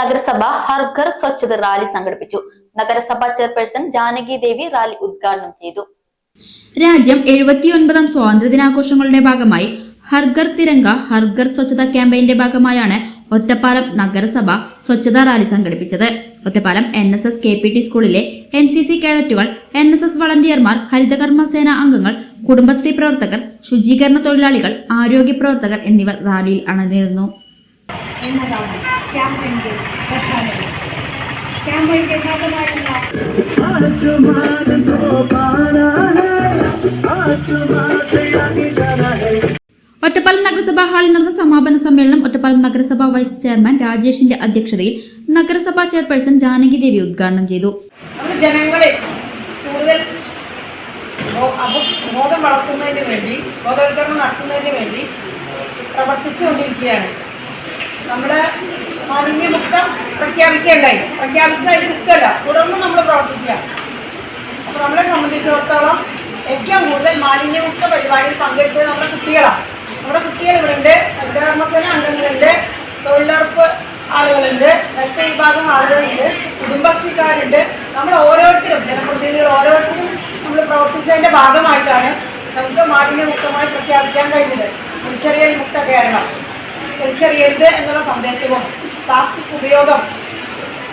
നഗരസഭ ഹർഘർ സ്വച്ഛത റാലി സംഘടിപ്പിച്ചു. നഗരസഭ ചെയർപേഴ്സൺ ജാനകി ദേവി റാലി ഉദ്ഘാടനം ചെയ്തു. രാജ്യം എഴുപത്തിയൊൻപതാം സ്വാതന്ത്ര്യദിനാഘോഷങ്ങളുടെ ഭാഗമായി ഹർഗർ തിരങ്ക ഹർഗർ സ്വച്ഛത ക്യാമ്പയിന്റെ ഭാഗമായാണ് ഒറ്റപ്പാലം നഗരസഭ സ്വച്ഛതാ റാലി സംഘടിപ്പിച്ചത്. Ottapalam N S S K P T സ്കൂളിലെ എൻ സി സി കേഡറ്റുകൾ എൻ എസ് എസ് വളണ്ടിയർമാർ ഹരിതകർമ്മ സേന അംഗങ്ങൾ കുടുംബശ്രീ പ്രവർത്തകർ ശുചീകരണ തൊഴിലാളികൾ ആരോഗ്യ പ്രവർത്തകർ എന്നിവർ റാലിയിൽ അണിനിരുന്നു. എന്നതാണ് ക്യാമ്പയിന്റെ പ്രധാനത ക്യാമ്പയിന്റെ ഒറ്റപ്പാലം നഗരസഭാ ഹാളിൽ നടന്ന സമാപന സമ്മേളനം ഒറ്റപ്പാലം നഗരസഭാ വൈസ് ചെയർമാൻ രാജേഷിന്റെ അധ്യക്ഷതയിൽ നഗരസഭാ ചെയർപേഴ്സൺ ജാനകി ദേവി ഉദ്ഘാടനം ചെയ്തു. ജനങ്ങളെ കൂടുതൽ ബോധം വളർത്തുന്നതിന് വേണ്ടി ബോധവൽക്കരണം നടത്തുന്നതിന് വേണ്ടി പ്രവർത്തിച്ചുകൊണ്ടിരിക്കുകയാണ്. നമ്മുടെ മാലിന്യമുക്തം പ്രഖ്യാപിക്കേണ്ടായി പ്രഖ്യാപിച്ചായിട്ട് നിൽക്കല്ല തുടർന്ന് നമ്മൾ പ്രവർത്തിക്കുക. അപ്പോൾ നമ്മളെ സംബന്ധിച്ചിടത്തോളം ഏറ്റവും കൂടുതൽ മാലിന്യമുക്ത പരിപാടിയിൽ പങ്കെടുത്തത് നമ്മുടെ കുട്ടികളാണ്. നമ്മുടെ കുട്ടികൾ ഇവിടുണ്ട് ഹരിതകർമ്മസേന അംഗങ്ങളുണ്ട് തൊഴിലുറപ്പ് ആളുകളുണ്ട് ഹെൽത്ത് വിഭാഗം ആളുകളുണ്ട് കുടുംബശ്രീക്കാരുണ്ട്. നമ്മൾ ഓരോരുത്തരും ജനപ്രതിനിധികൾ ഓരോരുത്തരും നമ്മൾ പ്രവർത്തിച്ചതിന്റെ ഭാഗമായിട്ടാണ് നമുക്ക് മാലിന്യമുക്തമായി പ്രഖ്യാപിക്കാൻ കഴിഞ്ഞത്. തിരിച്ചറിയൽ മുക്ത കേരളം. തിരിച്ചറിയരുത് എന്നുള്ള സന്ദേശവും പ്ലാസ്റ്റിക് ഉപയോഗം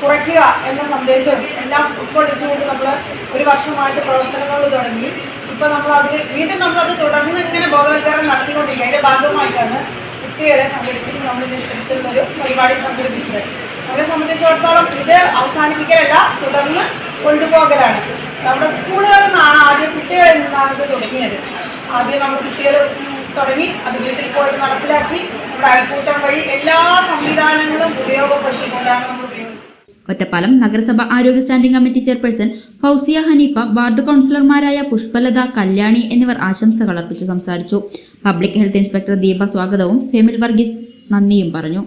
കുറയ്ക്കുക എന്ന സന്ദേശവും എല്ലാം ഉൾക്കൊള്ളിച്ചുകൊണ്ട് നമ്മൾ ഒരു വർഷമായിട്ട് പ്രവർത്തനങ്ങൾ തുടങ്ങി. ഇപ്പം നമ്മൾ അതിൽ വീണ്ടും നമ്മളത് തുടർന്ന് ഇങ്ങനെ ബോധവൽക്കരണം നടത്തിക്കൊണ്ടിരിക്കുക. അതിന്റെ ഭാഗമായിട്ടാണ് കുട്ടികളെ സംഘടിപ്പിച്ച് നമ്മൾ ഇത്തരത്തിലുള്ളൊരു പരിപാടി സംഘടിപ്പിച്ചത്. നമ്മളെ സംബന്ധിച്ചിടത്തോളം ഇത് അവസാനിപ്പിക്കലല്ല തുടർന്ന് കൊണ്ടുപോകലാണ്. നമ്മുടെ സ്കൂളുകളിൽ നിന്നാണ് ആദ്യം കുട്ടികളിൽ നിന്നാണ് ഇത് തുടങ്ങിയത്. ആദ്യം നമ്മൾ കുട്ടികൾ തുടങ്ങി. അത് വീട്ടിൽ പോയിട്ട് നടപ്പിലാക്കി നമ്മുടെ അയൽക്കൂട്ടം വഴി എല്ലാ സംവിധാനങ്ങളും ഉപയോഗപ്പെടുത്തിക്കൊണ്ടാണ് നമ്മൾ ഉപയോഗിക്കുന്നത്. ഒറ്റപ്പാലം നഗരസഭ ആരോഗ്യ standing committee chairperson Fousiya Haneefa ward കൗൺസിലർമാരായ പുഷ്പലത കല്യാണി എന്നിവർ ആശംസകൾ അർപ്പിച്ചു സംസാരിച്ചു. പബ്ലിക് ഹെൽത്ത് ഇൻസ്പെക്ടർ ദീപ സ്വാഗതവും ഫെമിൽ വർഗീസ് നന്ദിയും പറഞ്ഞു.